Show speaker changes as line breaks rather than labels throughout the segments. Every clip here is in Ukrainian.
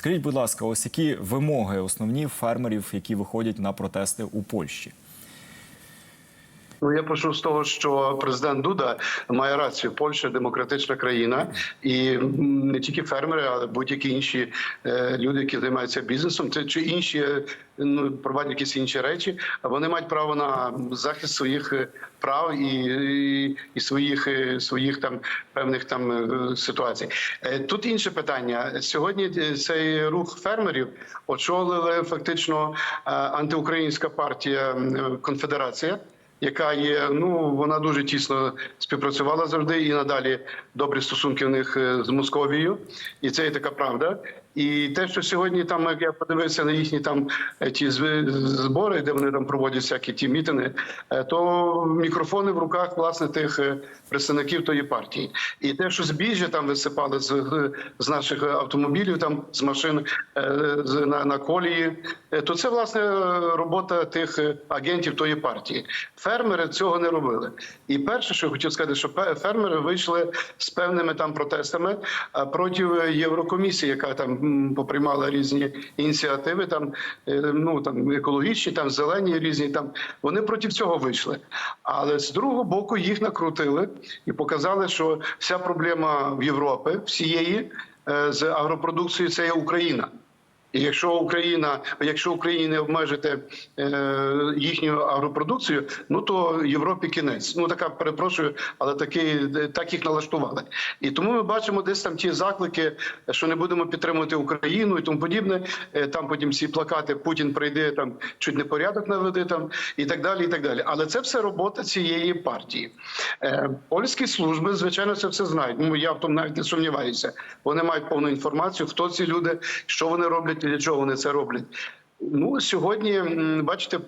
Скажіть, будь ласка, ось які вимоги основні фермерів, які виходять на протести у Польщі?
Ну я почну з того, що президент Дуда має рацію. Польща демократична країна, і не тільки фермери, але будь-які інші е, люди, які займаються бізнесом, це чи інші е, ну проводять якісь інші речі. Вони мають право на захист своїх е, прав і, і, і своїх своїх там певних там ситуацій. Тут інше питання. Сьогодні цей рух фермерів очолили фактично антиукраїнська партія конфедерація яка є, ну вона дуже тісно співпрацювала завжди і надалі добрі стосунки в них е, з Московією, і це є така правда. І те, що сьогодні там, як я подивився на їхні там е, ті збори, де вони там проводять всякі ті мітинги, е, то мікрофони в руках власне тих е, представників тої партії. І те, що збіжжя там висипали з, з наших автомобілів, там з машин на, на колії, то це власне робота тих агентів тої партії. Фермери цього не робили. І перше, що я хотів сказати, що фермери вийшли з певними там протестами проти Єврокомісії, яка там поприймала різні ініціативи, там е, ну там екологічні, там зелені різні. Там вони проти цього вийшли. Але з другого боку їх накрутили і показали, що вся проблема в Європі всієї е, з агропродукцією це є Україна. Якщо Україна, якщо Україні не обмежити е, їхню агропродукцію, ну то Європі кінець. Ну така перепрошую, але таки так їх налаштували. І тому ми бачимо десь там ті заклики, що не будемо підтримувати Україну і тому подібне. Е, Там потім ці плакати Путін прийде там чуть не порядок наведе там і так далі. І так далі. Але це все робота цієї партії. Е, Польські служби, звичайно, це все знають. Ну я в тому навіть не сумніваюся. Вони мають повну інформацію, хто ці люди, що вони роблять і для чого вони це роблять. Ну сьогодні бачите,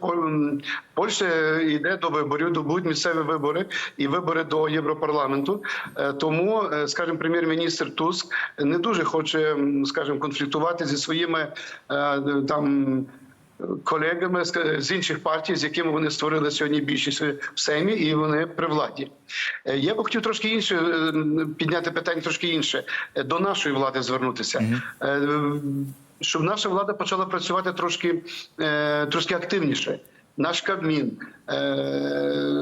Польща йде до виборів, до будуть місцеві вибори і вибори до Європарламенту. Е, Тому, е, скажімо, прем'єр-міністр Туск не дуже хоче, скажімо, конфліктувати зі своїми е, там. Колегами з інших партій, з якими вони створили сьогодні більшість в Сеймі, і вони при владі. Е, Я б хотів трошки інше е, підняти питання, трошки інше е, до нашої влади звернутися. Е, щоб наша влада почала працювати трошки, е, трошки активніше. Наш Кабмін, е,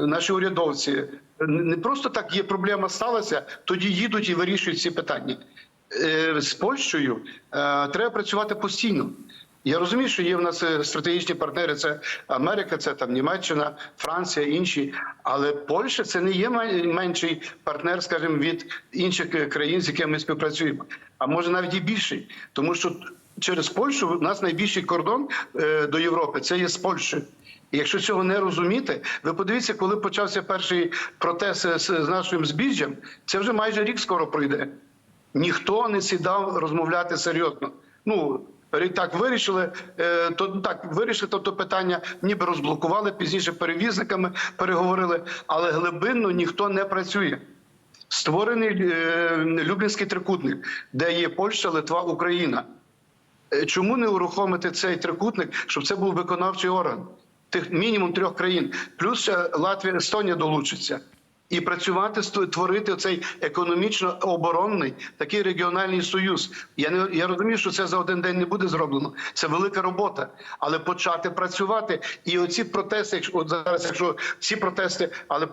наші урядовці не просто так є проблема сталася, тоді їдуть і вирішують ці питання. Е, з Польщею треба працювати постійно. Я розумію, що є в нас стратегічні партнери. Це Америка, це там Німеччина, Франція, інші. Але Польща це не є менший партнер, скажімо, від інших країн, з якими ми співпрацюємо. А може навіть і більший, тому що через Польщу у нас найбільший кордон е, до Європи це є з Польщею. І якщо цього не розуміти, ви подивіться, коли почався перший протест з, з нашим збіжжям, це вже майже рік скоро пройде. Ніхто не сідав розмовляти серйозно. Ну так вирішили, е, то так вирішили то, то питання, ніби розблокували пізніше перевізниками, переговорили, але глибинно ніхто не працює. Створений е, Люблінський трикутник, де є Польща, Литва, Україна. Е, Чому не урухомити цей трикутник, щоб це був виконавчий орган тих мінімум трьох країн, плюс ще Латвія, Естонія долучиться. І працювати ст- творити цей економічно оборонний такий регіональний союз. Я не я розумію, що це за один день не буде зроблено. Це велика робота, але почати працювати. І оці протести, якщо от зараз, якщо ці протести, але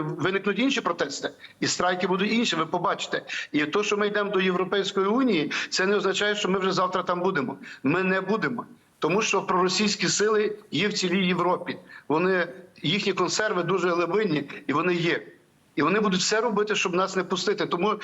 виникнуть інші протести, і страйки будуть інші. Ви побачите. І то, що ми йдемо до Європейської унії, це не означає, що ми вже завтра там будемо. Ми не будемо. Тому що проросійські сили є в цілій Європі. Вони їхні консерви дуже глибинні, і вони є. І вони будуть все робити, щоб нас не пустити. Тому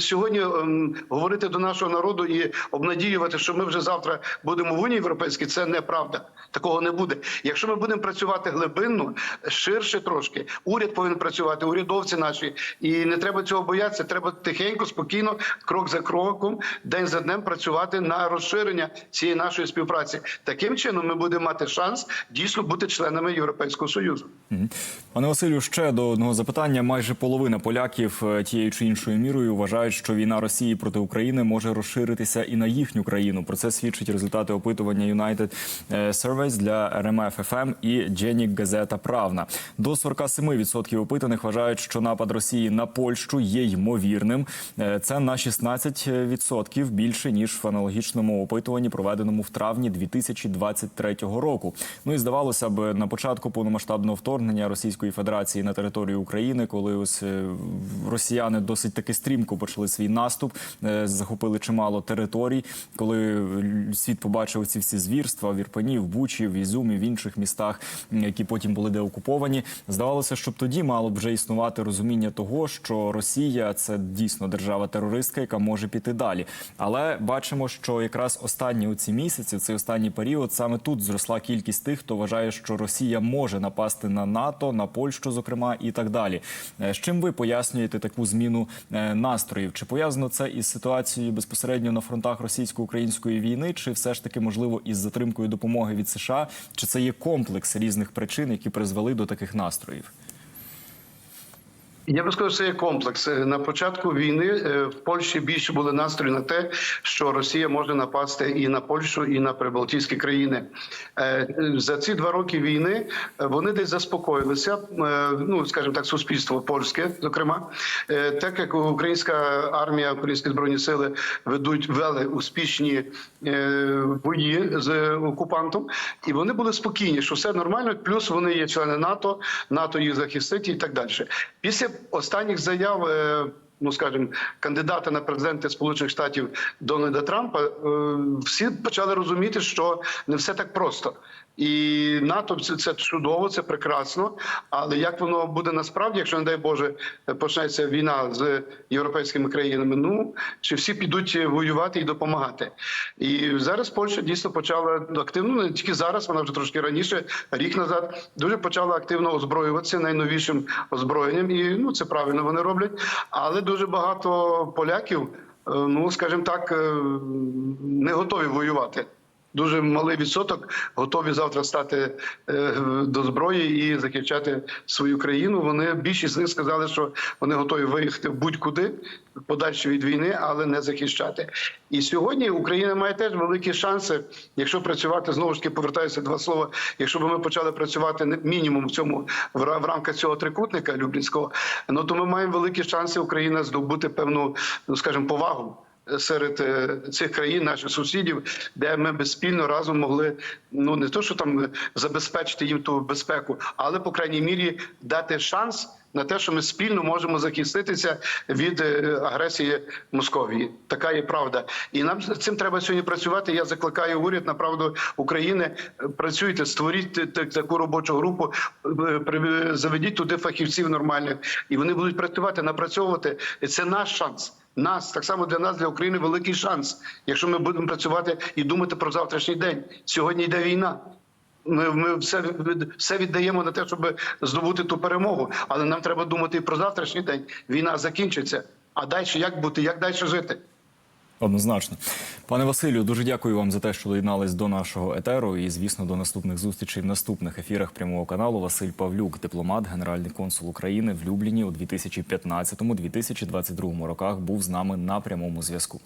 сьогодні ем, говорити до нашого народу і обнадіювати, що ми вже завтра будемо в Унії Європейській, це неправда. Такого не буде. Якщо ми будемо працювати глибинно, ширше трошки, уряд повинен працювати, урядовці наші, і не треба цього боятися. Треба тихенько, спокійно, крок за кроком, день за днем працювати на розширення цієї нашої співпраці. Таким чином ми будемо мати шанс дійсно бути членами Європейського союзу.
Пане Василю, ще до одного запитання. Майже половина поляків е, тією чи іншою мірою настрою. Вважають, що війна Росії проти України може розширитися і на їхню країну. Про це свідчать результати опитування United е, Surveys для FM і Дженік Газета Правна. До 47% опитаних вважають, що напад Росії на Польщу є ймовірним. Е, Це на 16% більше ніж в аналогічному опитуванні, проведеному в травні 2023 року. Ну і здавалося б, на початку повномасштабного вторгнення Російської Федерації на територію України, коли ось е, росіяни досить таки стрімко почали свій наступ, е, захопили чимало територій. Коли світ побачив ці всі звірства в Ірпені, в Бучі, в Ізюмі, в інших містах, які потім були деокуповані, здавалося, щоб тоді мало б вже існувати розуміння того, що Росія це дійсно держава-терористка, яка може піти далі. Але бачимо, що якраз останні у ці місяці, цей останній період, саме тут зросла кількість тих, хто вважає, що Росія може напасти на НАТО, на Польщу, зокрема, і так далі. Е, З чим ви пояснюєте таку зміну е, настроїв? Чи пов'язано це із ситуацією безпосередньо на фронтах російсько-української війни, чи все ж таки можливо із затримкою допомоги від США? Чи це є комплекс різних причин, які призвели до таких настроїв?
Я би сказав, це є комплекс. Е, На початку війни е, в Польщі більше були настрої на те, що Росія може напасти і на Польщу, і на прибалтійські країни. Е, За ці два роки війни вони десь заспокоїлися. Ну скажімо так, суспільство польське, зокрема, так як українська армія, українські збройні сили ведуть вели успішні бої з окупантом, і вони були спокійні, що все нормально. Плюс вони є члени НАТО, НАТО їх захистить і так далі. Після останніх заяв. е, Ну, скажімо, кандидата на президенти Сполучених Штатів Дональда Трампа, е, всі почали розуміти, що не все так просто. І НАТО це, це чудово, це прекрасно. Але як воно буде насправді, якщо не дай Боже почнеться війна з європейськими країнами? Ну чи всі підуть воювати і допомагати? І зараз Польща дійсно почала активно, не тільки зараз, вона вже трошки раніше, рік назад, дуже почала активно озброюватися найновішим озброєнням. І ну це правильно вони роблять. Але дуже багато поляків, е, ну скажімо так, е, не готові воювати. Дуже малий відсоток готові завтра стати е, до зброї і захищати свою країну. Вони більшість з них сказали, що вони готові виїхати будь-куди подальше від війни, але не захищати. І сьогодні Україна має теж великі шанси, якщо працювати знову ж таки повертаюся два слова. Якщо б ми почали працювати мінімум в цьому в рамках цього трикутника Люблінського, ну то ми маємо великі шанси Україна здобути певну, ну скажімо, повагу серед е, цих країн, наших сусідів, де ми би спільно разом могли ну не то, що там забезпечити їм ту безпеку, але по крайній мірі дати шанс на те, що ми спільно можемо захиститися від е, агресії Московії. Така є правда, і нам цим треба сьогодні працювати. Я закликаю уряд на правду України. е, Працюйте, створіть та- та- таку робочу групу, е, заведіть туди фахівців нормальних, і вони будуть працювати, напрацьовувати. Це наш шанс. Нас так само для нас, для України, великий шанс, якщо ми будемо працювати і думати про завтрашній день. Сьогодні йде війна. Ми, ми все, все віддаємо на те, щоб здобути ту перемогу. Але нам треба думати і про завтрашній день. Війна закінчиться. А далі як бути, як далі жити?
Однозначно, пане Василю, дуже дякую вам за те, що доєднались до нашого етеру. І звісно, до наступних зустрічей в наступних ефірах прямого каналу. Василь Павлюк, дипломат, генеральний консул України в Любліні у 2015-2022 роках, був з нами на прямому зв'язку.